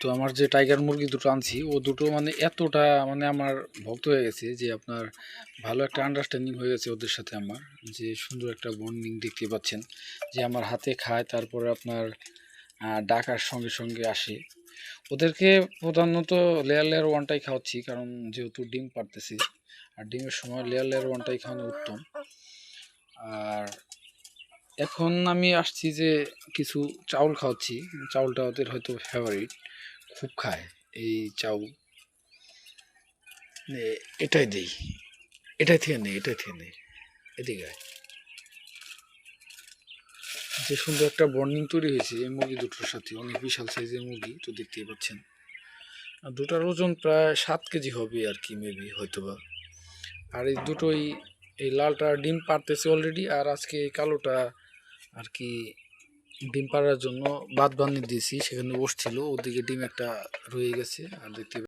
তো আমার যে টাইগার মুরগি দুটো আনছি, ও দুটো মানে এতটা মানে আমার ভক্ত হয়ে গেছে যে আপনার ভালো একটা আন্ডারস্ট্যান্ডিং হয়ে গেছে ওদের সাথে আমার, যে সুন্দর একটা বন্ডিং দেখতে পাচ্ছেন, যে আমার হাতে খায়, তারপরে আপনার ডাকার সঙ্গে সঙ্গে আসে। ওদেরকে প্রধানত লেয়ার লেয়ার ওয়ানটাই খাওয়াচ্ছি, কারণ যেহেতু ডিম পারতেছি আর ডিমের সময় লেয়ার লেয়ার ওয়ানটাই খাওয়ানো উত্তম। আর এখন আমি আসছি যে কিছু চাউল খাওয়াচ্ছি। চাউলটা ওদের হয়তো ফেভারিট খুব খায়। এই চাউল এটাই দেই। এটাই থেকে নেই, এটাই থেকে নেই। এদিকে যে সুন্দর একটা বর্নিং তৈরি হয়েছে এই মুরগি দুটোর সাথে, অনেক বিশাল সাইজের মুরগি, তো দেখতেই পাচ্ছেন। আর দুটার ওজন প্রায় সাত কেজি হবে আর কি মেবি হয়তোবা। আর এই দুটোই, এই লালটা ডিম পারতেছে অলরেডি আর আজকে এই কালোটা আর কি ডিম পাড়ার জন্য বাদ বানিয়ে দিয়েছি, সেখানে বসছিল, ওদিকে ডিম একটা রয়ে গেছে, আর দেখতে